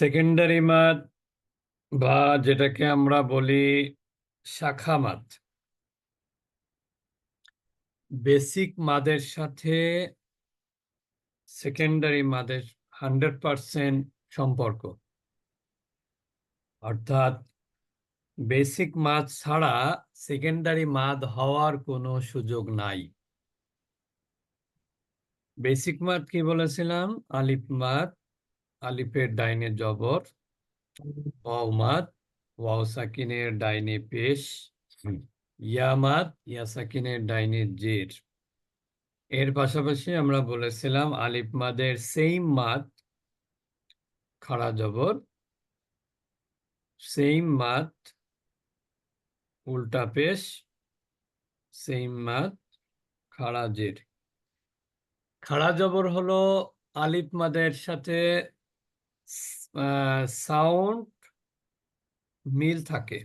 Secondary মাদ বা যেটাকে আমরা বলি শাখা মাদ বেসিক মাদের সাথে সেকেন্ডারি মাদের হান্ড্রেড পারসেন্ট সম্পর্ক। অর্থাৎ বেসিক মাদ ছাড়া সেকেন্ডারি মাদ হওয়ার কোনো সুযোগ নাই। বেসিক মাদ কি বলেছিলাম? আলিফ মাদ আলিফের ডাইনে জবর মাদ, ওয়াও সাকিনের ডাইনে পেশ, ইয়া মাদ, ইয়া সাকিনের ডাইনে জের। এর পাশাপাশি আমরা বলেছিলাম আলিফ মাদের সেইম মাদ, খাড়া জবর সেইম মাদ, উল্টা পেশ সেইম মাদ, খাড়া জের। খাড়া জবর হলো আলিফ মাদের সাথে সাউন্ড মিল থাকে।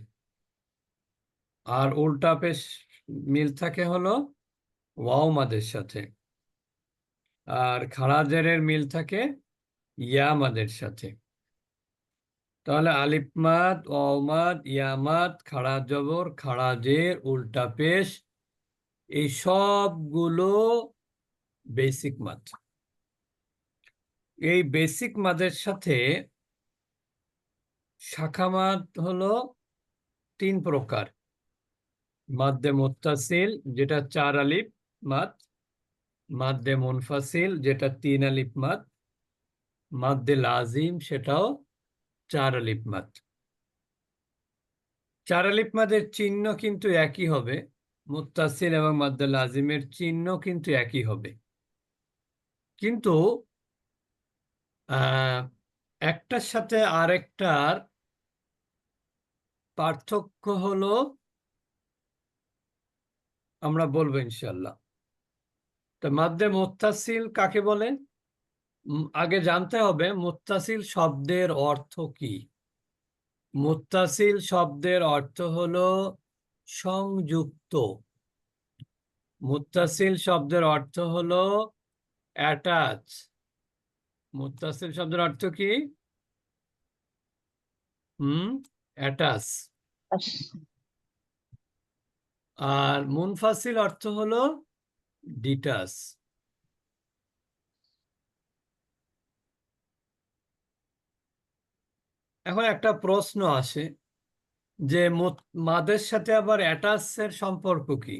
আর উল্টা পেশ মিল থাকে হলো ওয়াও মাদের সাথে। আর খাড়া মিল থাকে ইয়া মাদের সাথে। তাহলে আলিফ মাদ, ওয়াও মাদ, ইয়া মাদ খাড়া জবর খাড়া জের উল্টা পেশ, এই সবগুলো বেসিক মাদ এই বেসিক মাদের সাথে শাখা মাদ হলো তিন প্রকার। মাদ্দে মুত্তাসিল, যেটা চার আলিফ মাদ। মাদ্দে মুনফাসিল, যেটা তিন আলিফ মাদ। মাদ্দে লাজিম সেটাও চার আলিফ মাদ। চার আলিফ মাদের চিহ্ন কিন্তু একই হবে। মুত্তাসিল এবং মাদ্দে লাজিমের চিহ্ন কিন্তু একই হবে। কিন্তু একটার সাথে আরেকটার পার্থক্য হলো আমরা বলব ইনশাল্লাহ তো মাদ্দে মুত্তাসিল কাকে বলে আগে জানতে হবে মুত্তাসিল শব্দের অর্থ কি? মুত্তাসিল শব্দের অর্থ হলো সংযুক্ত। মুত্তাসিল শব্দের অর্থ হলো অ্যাটাচ মুত্তাসিল শব্দের অর্থ কি? হুম অ্যাটাচ আর মুনফাসিল অর্থ হলো ডিটাস। এখন একটা প্রশ্ন আসে যে মাদের সাথে আবার অ্যাটাচের সম্পর্ক কি?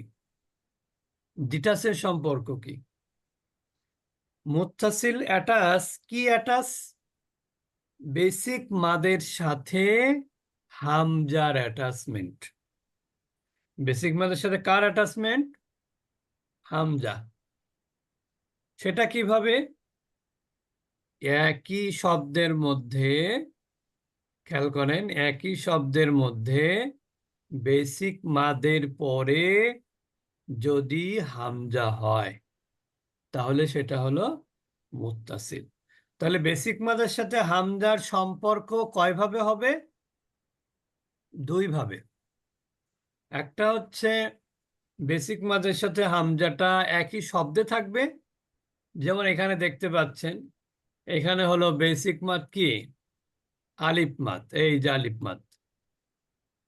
ডিটাসের সম্পর্ক কি? মুত্তাসিল অ্যাটাচ কি অ্যাটাচ বেসিক মাদের সাথে হামজার অ্যাটাচমেন্ট। বেসিক মাদের সাথে কার অ্যাটাচমেন্ট? হামজা। সেটা কীভাবে? একই শব্দের মধ্যে, খেয়াল করেন, একই শব্দের মধ্যে বেসিক মাদের পরে যদি হামজা হয়। তাহলে সেটা হলো মুত্তাসিল। তাহলে বেসিক মাদের সাথে হামজার সম্পর্ক কয়ভাবে হবে? দুই ভাবে একটা হচ্ছে বেসিক মাদের সাথে হামজাটা একই শব্দে থাকবে। যেমন এখানে দেখতে পাচ্ছেন, এখানে হলো বেসিক মাদ কি? আলিফ মাদ এই যে আলিফ মাদ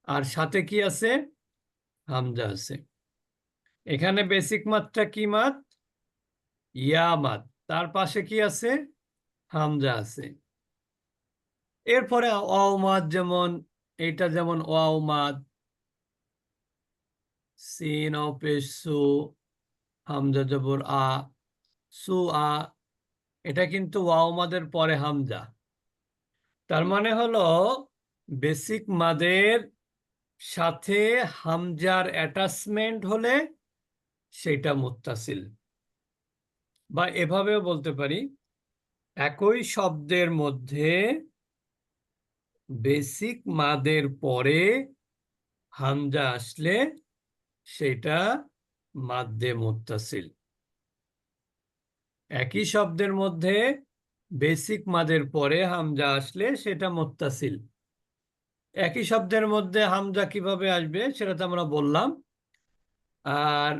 আর সাথে কি আছে? হামজা আছে। এখানে বেসিক মাদটা কি মাদ ইয়া মাদ তার পাশে কি আছে? হামজা আছে। এরপরে অও যেমন এইটা যেমন ওয়াওমাদ সিন ও পেশ সু, হামজা জবর আ, সু আ, এটা কিন্তু ওয়াও মাদের পরে হামজা। তার মানে হলো, বেসিক মাদের সাথে হামজার অ্যাটাচমেন্ট হলে সেটা মুত্তাসিল। বা এভাবেও বলতে পারি, একই শব্দের মধ্যে বেসিক মাদের পরে হামজা আসলে সেটা মাদ্দে মুত্তাসিল। একই শব্দের মধ্যে বেসিক মাদের পরে হামজা আসলে সেটা মুত্তাসিল। একই শব্দের মধ্যে হামজা কীভাবে আসবে সেটা তো আমরা বললাম। আর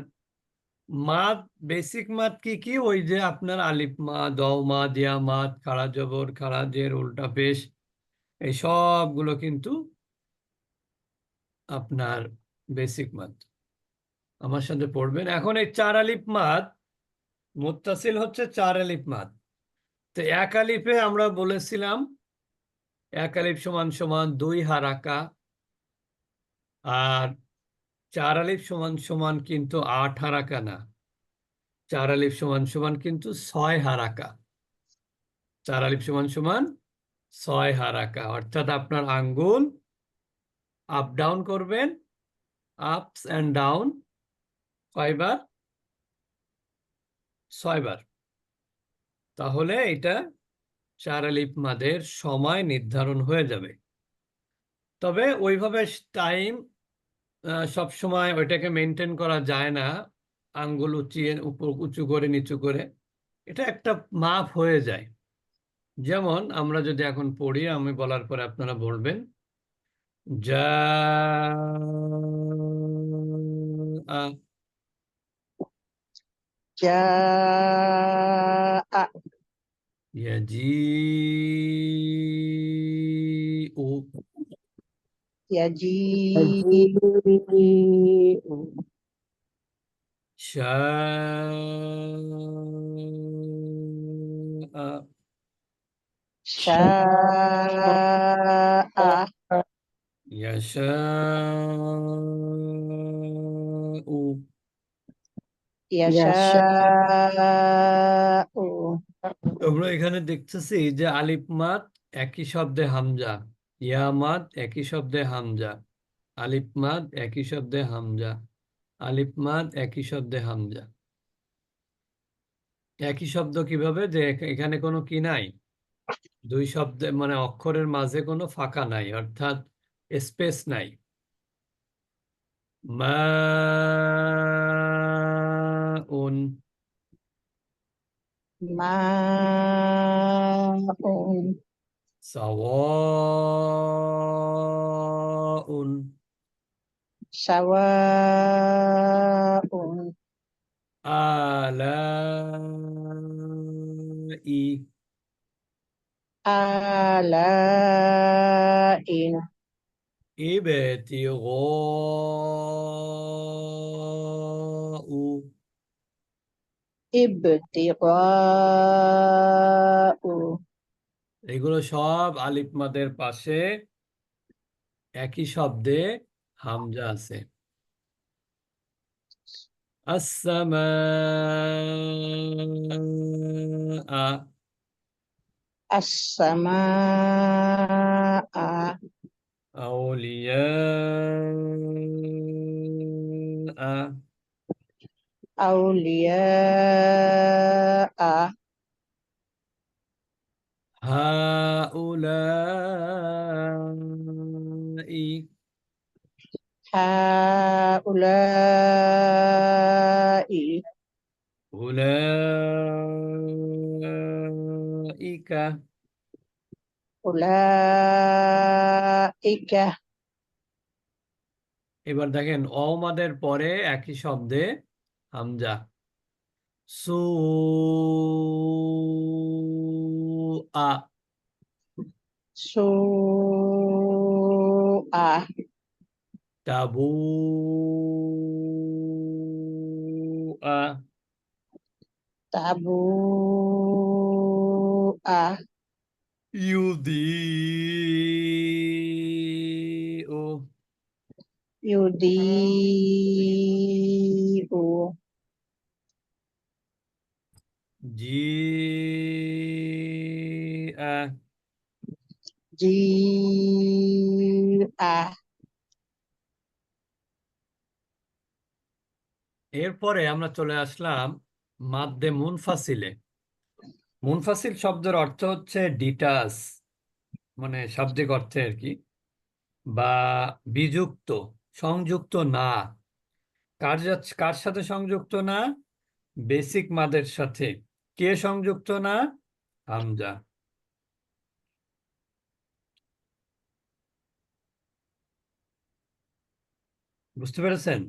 মাদ বেসিক মাদ কি কি? ওই যে আপনার আলিফ মাদ দ মাদ ইয়া মাদ খাড়া জবর, খাড়া জের, উল্টা পেশ, এই সবগুলো কিন্তু আপনার বেসিক মাদ। আমার সাথে পড়বেন। এখন এই চার আলিফ মাদ, মুত্তাসিল হচ্ছে চার আলিফ মাদ। তো এক আলিফে আমরা বলেছিলাম, এক আলিফ সমান সমান দুই হারাকা, আর চার আলিফ সমান সমান কিন্তু আট হারাকা না। চার আলিফ সমান সমান কিন্তু ছয় হারাকা। চার আলিফ সমান সমান ছয় হারাকা। অর্থাৎ আপনার আঙ্গুল আপ ডাউন করবেন। আপস অ্যান্ড ডাউন কয়বার? ছয়বার। তাহলে এটা চার আলিফ মাদের সময় নির্ধারণ হয়ে যাবে। তবে ওইভাবে টাইম সব সময় ওইটাকে মেনটেন করা যায় না আঙ্গুল উঁচিয়ে উপর উঁচু করে নিচু করে এটা একটা মাপ হয়ে যায় যেমন আমরা যদি এখন পড়ি আমি বলার পরে আপনারা বলবেন যা جاء يجيء يجيء شاء شاء يشاء يشاء আমরা এখানে দেখতেছি যে আলিফ মাদ একই শব্দে হামজা ইয়ামাদ একই শব্দে হামজা আলিফমাদ একই শব্দে হামজা আলিফমাদ একই শব্দে হামজা। একই শব্দ কীভাবে? যে এখানে কোনো কি নাই? দুই শব্দে মানে অক্ষরের মাঝে কোনো ফাঁকা নাই, অর্থাৎ স্পেস নাই। মা Sawaun. Sawaun. Alai. Alain. Ibtiga'u. Ibtiga'u. এগুলো সব আলিফ মাদের পাশে একই শব্দে হামজা আছে আসসামা السماء أولياء أولياء هؤلاء هؤلاء أولئك أولئك এবার দেখেন অমাদের পরে একই শব্দে হামজা সু a. Show a. Tabu a. Tabu Sua. Tabua. o. Yudio. o De এরপরে আমরা চলে আসলাম মাদ্দে মুনফাসিলে। মুনফাসিল শব্দের অর্থ হচ্ছে ডিটাস মানে শাব্দিক অর্থে আর কি, বা বিযুক্ত, সংযুক্ত না। কার কার সাথে সংযুক্ত না? বেসিক মাদের সাথে। কে সংযুক্ত না? হামজা। বুঝতে পেরেছেন?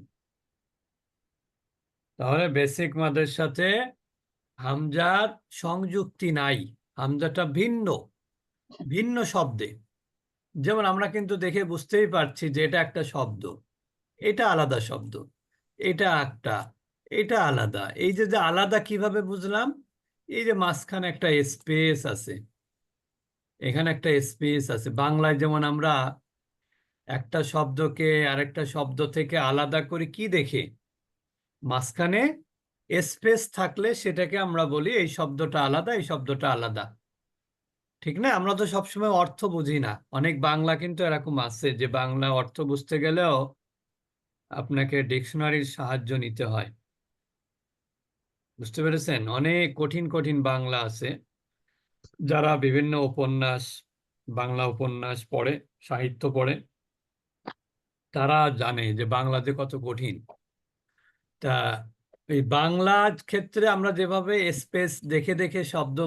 তাহলে বেসিক মাদের সাথে হামজার সংযুক্তি নাই। হামজাটা ভিন্ন ভিন্ন শব্দে। যেমন আমরা কিন্তু দেখে বুঝতেই পারছি যে এটা একটা শব্দ, এটা আলাদা শব্দ, এটা একটা, এটা আলাদা। এই যে যে আলাদা কীভাবে বুঝলাম? এই যে মাঝখানে একটা স্পেস আছে, এখানে একটা স্পেস আছে। বাংলায় যেমন আমরা একটা শব্দকে আরেকটা শব্দ থেকে আলাদা করে কি দেখে? মাঝখানে স্পেস থাকলে সেটাকে আমরা বলি এই শব্দটা আলাদা, এই শব্দটা আলাদা। ঠিক না? আমরা তো সবসময় অর্থ বুঝি না। অনেক বাংলা কিন্তু এরকম আছে যে বাংলা অর্থ বুঝতে গেলেও আপনাকে ডিকশনারির সাহায্য নিতে হয়। বুঝতে পেরেছেন? অনেক কঠিন কঠিন বাংলা আছে। যারা বিভিন্ন উপন্যাস, বাংলা উপন্যাস পড়ে, সাহিত্য পড়ে তারা জানে যে বাংলা যে কত কঠিন। তা এই বাংলার ক্ষেত্রে আমরা যেভাবে স্পেস দেখে দেখে শব্দ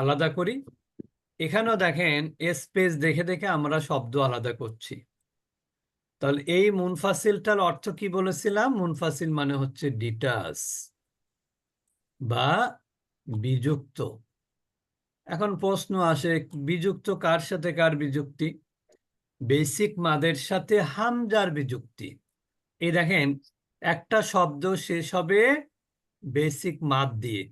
আলাদা করি, এখানেও দেখেন স্পেস দেখে দেখে আমরা শব্দ আলাদা করছি। তাহলে এই মুনফাসিলটার অর্থ কি বলেছিলাম? মুনফাসিল মানে হচ্ছে ডিটাস বা বিযুক্ত। এখন প্রশ্ন আসে, বিযুক্ত কার সাথে কার বিযুক্তি? বেসিক মাদের সাথে হামজার বিযুক্তি। এই দেখেন একটা শব্দ শেষ হবে বেসিক মাদ দিয়ে।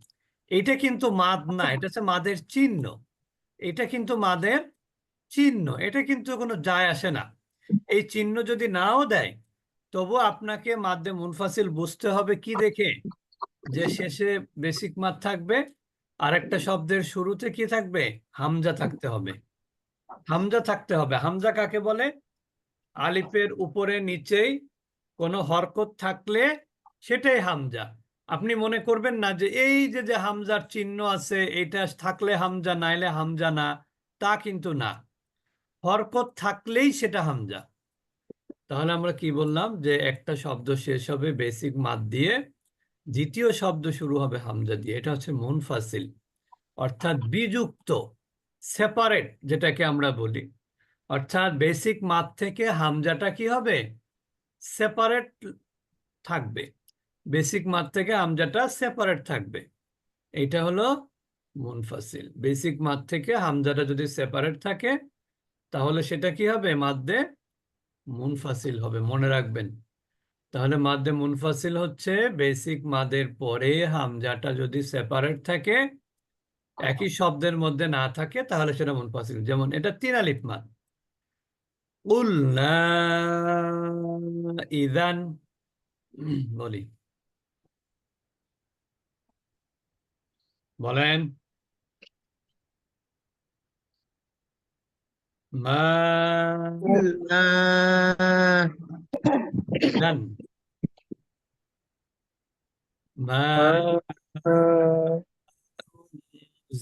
এটা কিন্তু মাদ না এটা হচ্ছে মাদের চিহ্ন। এটা কিন্তু মাদের চিহ্ন এটা কিন্তু কোনো যায় আসে না। এই চিহ্ন যদি নাও দেয় তবু আপনাকে মাদ্দে মুনফাসিল বুঝতে হবে কি দেখে? যে শেষে বেসিক মাদ থাকবে আর একটা শব্দের শুরুতে কি থাকবে? হামজা থাকতে হবে। হামজা থাকতে হবে। হামজা কাকে বলে? আলিফের উপরে নিচেই কোনো হরকত থাকলে সেটাই হামজা। আপনি মনে করবেন না যে এই যে যে হামজার চিহ্ন আছে এটা থাকলে হামজা, নাইলে হামজা না, তা কিন্তু না। হরকত থাকলেই সেটা হামজা। তাহলে আমরা কি বললাম যে একটা শব্দ শেষ হবে বেসিক মাদ দিয়ে, দ্বিতীয় শব্দ শুরু হবে হামজা দিয়ে। এটা হচ্ছে মুনফাসিল, অর্থাৎ বিযুক্ত। সেপারেট যেটাকে আমরা বলি। অর্থাৎ বেসিক মাদ থেকে হামজাটা কি হবে? সেপারেট থাকবে। বেসিক মাদ থেকে হামজাটা সেপারেট থাকবে। এটা হলো মুনফাসিল। বেসিক মাদ থেকে হামজাটা যদি সেপারেট থাকে, তাহলে সেটা কি হবে? মাদ্দে মুনফাসিল হবে, মনে রাখবেন। তাহলে মাদ্দে মুনফাসিল হচ্ছে বেসিক মাদের পরে হামজাটা যদি সেপারেট থাকে একই শব্দের মধ্যে না থাকে তাহলে সেটা মন মুনফাসিল যেমন এটা তিন আলিফ উল্লা ইদান বলি। বলেন। মা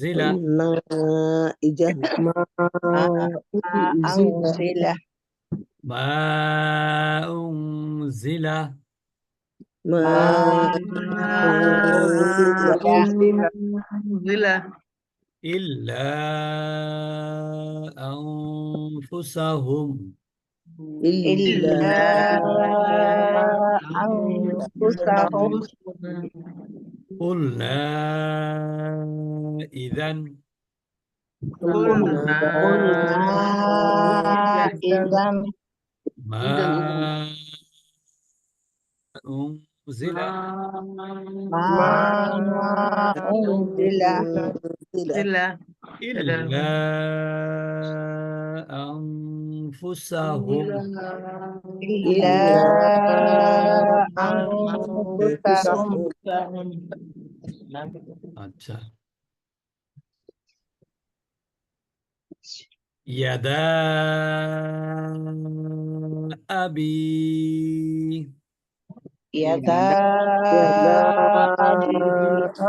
أنزل ما إجه ما أنزل ما أنزل ما أنزل إلا أنفسهم. قلنا إذا قلنا إذا ما أنزل ما أنزل إلا أنفسهم إلا أنفسهم আচ্ছা يدا أبي يدا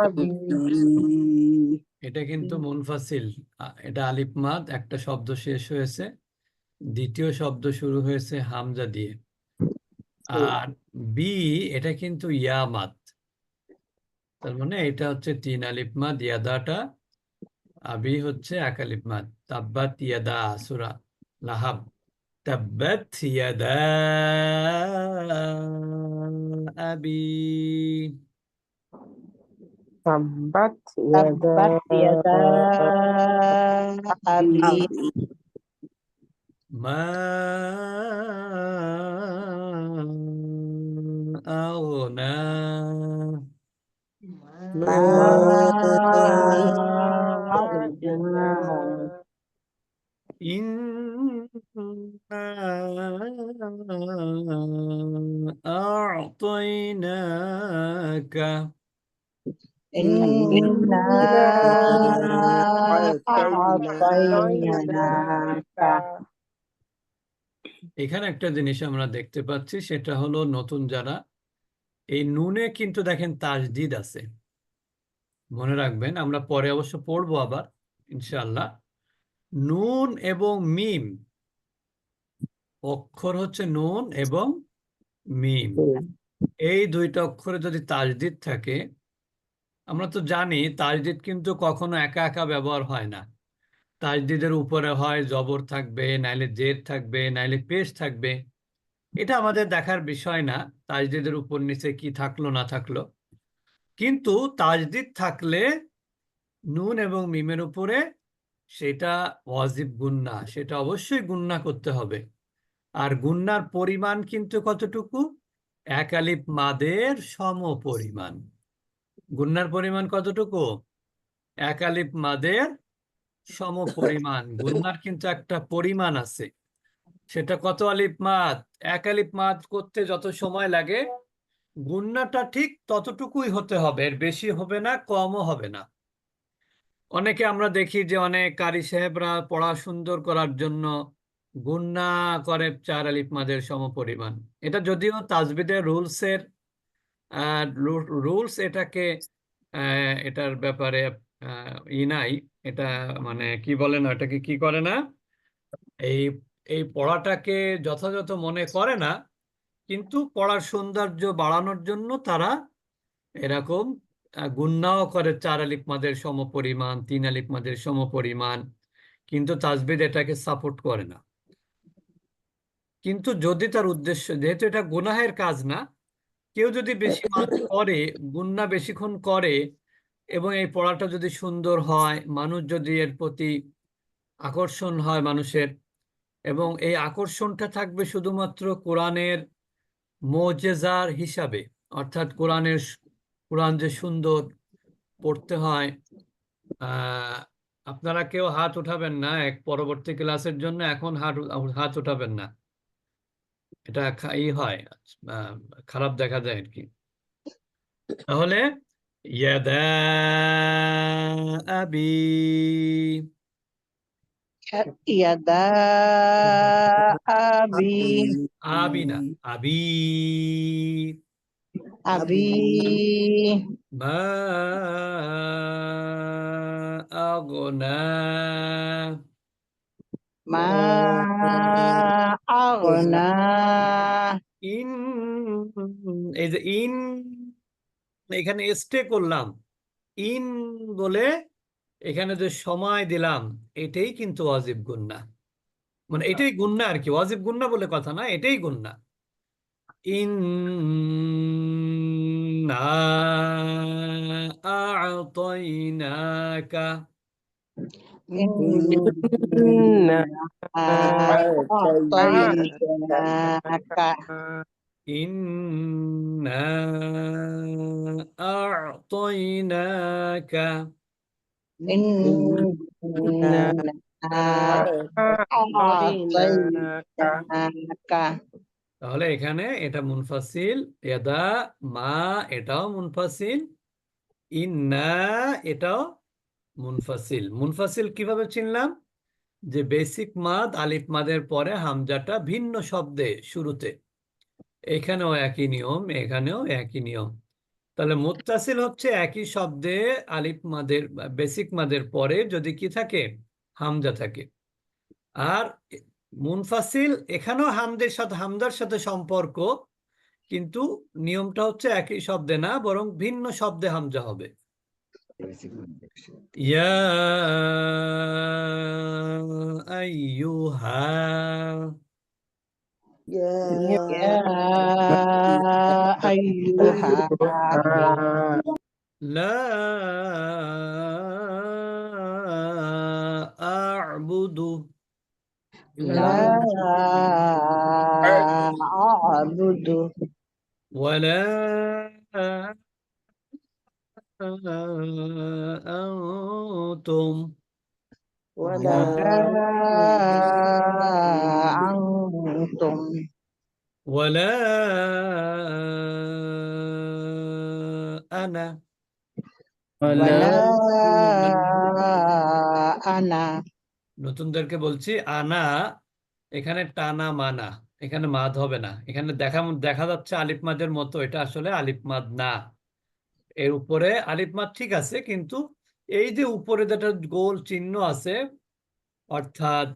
أبي এটা কিন্তু মুনফাসিল আ- এটা আলিফ মাদ একটা শব্দ শেষ হয়েছে দ্বিতীয় শব্দ শুরু হয়েছে হামজা দিয়ে। আর বি এটা কিন্তু ইয়ামাত। তার মানে এটা হচ্ছে তিন আলিপমাদ ইয়াদাটা। আবি হচ্ছে এক আলিপমাদ তাব্বাত ইয়াদা আসুরা লাহাব। তাব্বাত ইয়াদা আবি। তাব্বাত ইয়াদা আবি। ما أغنى ما أغنى إنا أعطيناك. إنا أعطيناك. এখানে একটা জিনিস আমরা দেখতে পাচ্ছি সেটা হলো নতুন যারা এই নুনে কিন্তু দেখেন তাসদিদ আছে। মনে রাখবেন আমরা পরে অবশ্য পড়ব আবার ইনশাআল্লাহ। নুন এবং মিম অক্ষর হচ্ছে নুন এবং মিম। এই দুইটা অক্ষরে যদি তাজদিদ থাকে আমরা তো জানি তাজদিদ কিন্তু কখনো একা একা ব্যবহার হয় না। তাসদিদের উপরে হয়, জবর থাকবে, নাইলে জের থাকবে, নাইলে পেশ থাকবে। এটা আমাদের দেখার বিষয় না, তাজদিদের উপর নিচে কি থাকল, না থাকল। কিন্তু তাজদিদ থাকলে নুন এবং মিমের উপরে সেটা ওয়াজিব গুন্না, সেটা অবশ্যই গুন্না করতে হবে। আর গুন্নার পরিমাণ কিন্তু কতটুকু? এক আলিফ মাদের সম পরিমাণ গুন্নার পরিমাণ কতটুকু? এক আলিফ মাদের সম পরিমাণ গুন্নার কিন্তু একটা পরিমাণ আছে। সেটা কত আলিফ মাদ? এক আলিফ মাদ করতে যত সময় লাগে গুন্নাটা ঠিক ততটুকুই হতে হবে। এর বেশি হবে না, কমও হবে না। অনেকে আমরা দেখি যে অনেক কারি সাহেবরা পড়া সুন্দর করার জন্য গুন্না করে চার আলিফ মাদের সমপরিমাণ। এটা যদিও তাজবিদের রুলসের রুলস এটাকে এটার ব্যাপারে ই নাই। এটা মানে কি বলে না, এটাকে কি করে না? এই এই পড়াটাকে যথাযথ মনে করে না, কিন্তু পড়ার সৌন্দর্য বাড়ানোর জন্য তারা এরকম গুন্নাও করে চার আলিফ মাদের সমপরিমাণ, তিন আলিফ মাদের সমপরিমাণ, কিন্তু তাজবিদ এটাকে সাপোর্ট করে না। কিন্তু যদি তার উদ্দেশ্য, যেহেতু এটা গুনাহের কাজ না, কেউ যদি বেশি করে গুন্না বেশিক্ষণ করে এবং এই পড়াটা যদি সুন্দর হয়, মানুষ যদি এর প্রতি আকর্ষণ হয় মানুষের, এবং এই আকর্ষণটা থাকবে শুধুমাত্র কোরআনের মোজেজার হিসাবে, অর্থাৎ কোরআনের কোরআন যে সুন্দর পড়তে হয় আপনারা কেউ হাত উঠাবেন না, এক পরবর্তী ক্লাসের জন্য এখন হাত হাত উঠাবেন না। এটা ই হয় খারাপ দেখা যায় আর কি। তাহলে يدا أبي يدا أبي أبينا أبي أبي ما أغنى ما أغنى إن إذ إن এখানে স্টে করলাম। ইন বলে এখানে যে সময় দিলাম, এটাই কিন্তু ওয়াজিব গুন্না। মানে এটাই গুন্না আর কি, ওয়াজিব গুন্না বলে কথা না, এটাই গুন্না। ইন্না إنا أعطيناك إنا أعطيناك إنا أعطيناك أعطيناك তাহলে এখানে এটা মুনফাসিল ইয়াদা মা এটাও মুনফাসিল ইন্না এটাও মুনফাসিল মুনফাসিল কিভাবে চিনলাম যে বেসিক মাদ আলিফ মাদের পরে হামজাটা ভিন্ন শব্দে শুরুতে এখানেও একই নিয়ম, এখানেও একই নিয়ম। তাহলে মুত্তাসিল হচ্ছে একই শব্দে আলিফ মাদের, বেসিক মাদের পরে যদি কি থাকে? হামজা থাকে। আর মুনফাসিল এখানেও হামদের সাথে, হামদার সাথে সম্পর্ক, কিন্তু নিয়মটা হচ্ছে একই শব্দে না, বরং ভিন্ন শব্দে হামজা হবে। ইয়া আইয়ুহা يا أيها لا أعبد. لا أعبد. ولا أنتم. ولا ولا أنتم ولا أنا ولا أنا নতুনদেরকে বলছি আনা এখানে টানা মানা এখানে মাদ হবে না এখানে দেখা দেখা যাচ্ছে আলিফ মাদের মতো এটা আসলে আলিফ মাদ না এর উপরে আলিফ মাদ ঠিক আছে কিন্তু এই যে উপরে যেটা গোল চিহ্ন আছে অর্থাৎ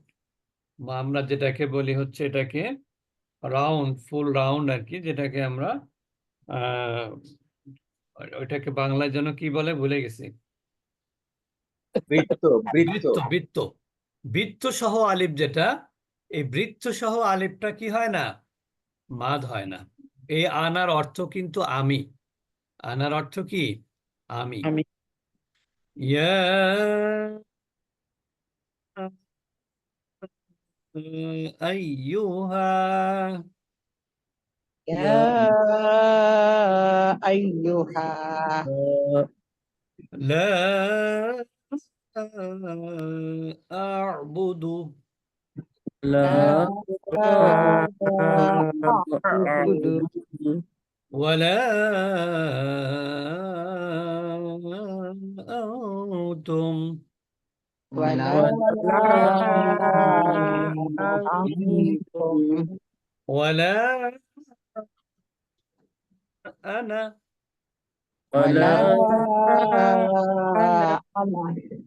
বা আমরা যেটাকে বলি হচ্ছে এটাকে রাউন্ড ফুল রাউন্ড আর কি যেটাকে আমরা আহ ওইটাকে বাংলায় যেন কি বলে ভুলে গেছি। বৃত্ত বৃত্ত। বৃত্ত বৃত্ত। বৃত্ত সহ আলিফ যেটা এই বৃত্ত সহ আলিফটা কি হয় না? মাদ হয় না। এই আনার অর্থ কিন্তু আমি। আনার অর্থ কি? আমি। আমি। ইয়া أيها يا أيها لا أعبد لا أعبد ولا أنتم ولا أنتم ولا أنا ولا ولا أنا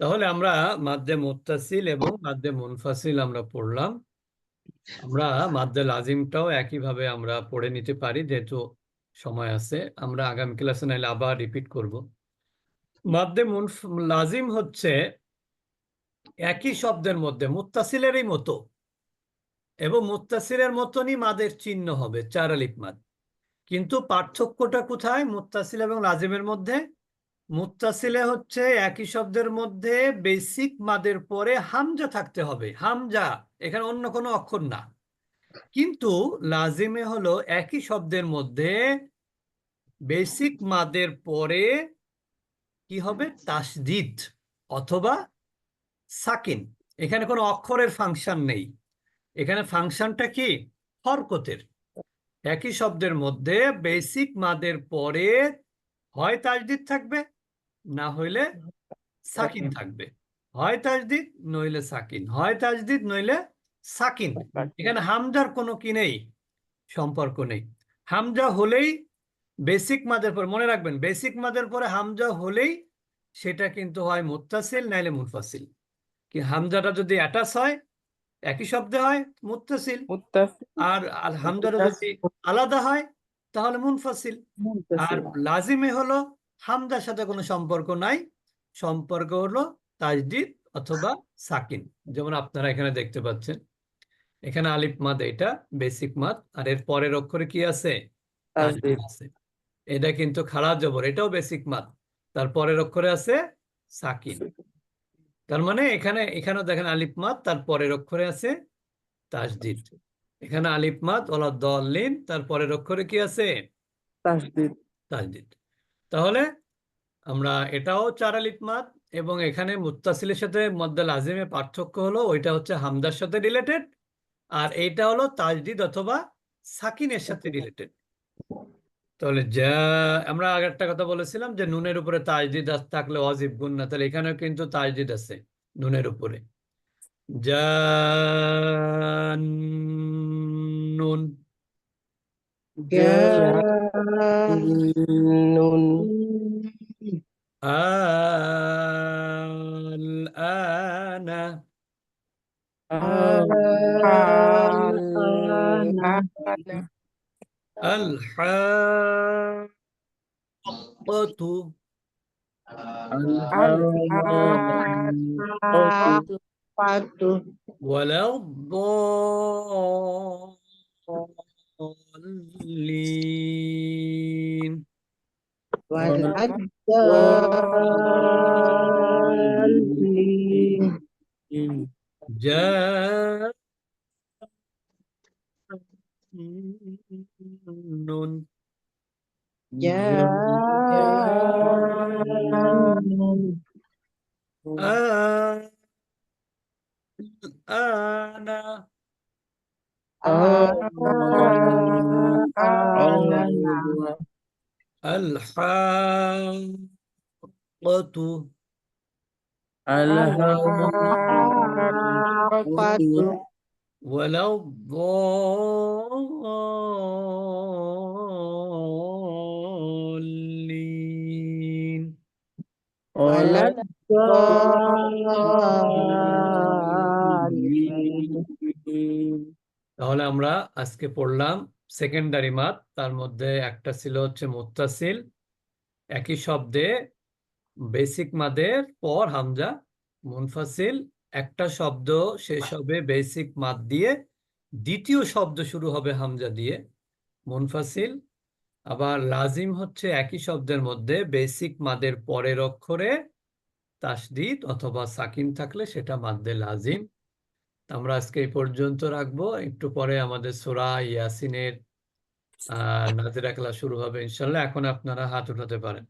তাহলে আমরা মাদ্দে মুত্তাসিল এবং মাদ্দে মুনফাসিল আমরা পড়লাম আমরা মাদ্দে লাজিমটাও একইভাবে আমরা পড়ে নিতে পারি যেহেতু সময় আছে আমরা আগামী ক্লাসে নাইলে আবার রিপিট করব মাদ্দে লাজিম হচ্ছে একই শব্দের মধ্যে, মুত্তাসিলেরই মতো। এবং মুত্তাসিলের মতনই মাদের চিহ্ন হবে চার আলিফ মাদ। কিন্তু পার্থক্যটা কোথায়? মুত্তাসিল এবং লাজিমের মধ্যে। মুত্তাসিলে হচ্ছে একই শব্দের মধ্যে বেসিক মাদের পরে হামজা থাকতে হবে। হামজা, এখানে অন্য কোনো অক্ষর না। কিন্তু লাজিমে হলো একই শব্দের মধ্যে বেসিক মাদের পরে কি হবে? তাসদিদ অথবা সাকিন। এখানে কোনো অক্ষরের ফাংশন নেই। এখানে ফাংশনটা কি? হরকতের। একই শব্দের মধ্যে বেসিক মাদের পরে হয় তাসদিদ থাকবে, না হইলে সাকিন থাকবে। হয় তাজদিদ নইলে সাকিন। হয় তাজদিদ নইলে সাকিন। এখানে হামজার কোনো কি নেই? সম্পর্ক নেই। হামজা হলেই বেসিক মাদের পর মনে রাখবেন বেসিক মাদের পরে হামজা হলেই সেটা কিন্তু হয় মুত্তাসিল নাইলে মুনফাসিল কি হামজাটা যদি অ্যাটাচ হয় একই শব্দে হয় মুত্তাসিল আর হামজাটা যদি আলাদা হয় তাহলে মুনফাসিল আর লাজিমে হলো হামজার সাথে কোনো সম্পর্ক নাই সম্পর্ক হলো তাজদিদ অথবা সাকিন যেমন আপনারা এখানে দেখতে পাচ্ছেন। এখানে আলিফ মাদ এটা বেসিক মাদ আর এর পরের অক্ষরে কি আছে? আছে। এটা কিন্তু খারাপ জবর এটাও বেসিক মাদ তার পরের অক্ষরে আছে সাকিন। তার মানে এখানে এখানেও দেখেন আলিফ মাদ তার পরের অক্ষরে আছে তাজদিদ এখানে আলিফ মাদ ওলা দলিন তার পরের অক্ষরে কি আছে? তাসদিদ। তাজদিদ তাহলে আমরা এটাও চার আলিফ মাদ এবং এখানে মুত্তাসিলের সাথে মদ্দাল আজিমে পার্থক্য হলো ওইটা হচ্ছে হামদার সাথে রিলেটেড আর এইটা হলো তাজদিদ অথবা সাকিনের সাথে রিলেটেড তাহলে যা আমরা একটা কথা বলেছিলাম যে নুনের উপরে তাজদিদ থাকলে অজীব গুণ না। তাহলে এখানেও কিন্তু তাজদিদ আছে নুনের উপরে। যা নুন। আনা الحاقة. Patu ولا الضالين. والأدالين ولا الضالين ولا الضالين তাহলে আমরা আজকে পড়লাম সেকেন্ডারি মাদ তার মধ্যে একটা ছিল হচ্ছে মুত্তাসিল একই শব্দে বেসিক মাদের পর হামজা মুনফাসিল একটা শব্দ শেষ হবে বেসিক মাদ দিয়ে। দ্বিতীয় শব্দ শুরু হবে হামজা দিয়ে। মুনফাসিল। আবার লাজিম হচ্ছে একই শব্দের মধ্যে বেসিক মাদের পরের অক্ষরে তাসদিদ অথবা সাকিন থাকলে সেটা মাদ্দে লাজিম। আমরা আজকে এই পর্যন্ত রাখব। একটু পরে আমাদের সোরা ইয়াসিনের আহ নাজিরা খেলা শুরু হবে ইনশাল্লাহ এখন আপনারা হাত উঠাতে পারেন।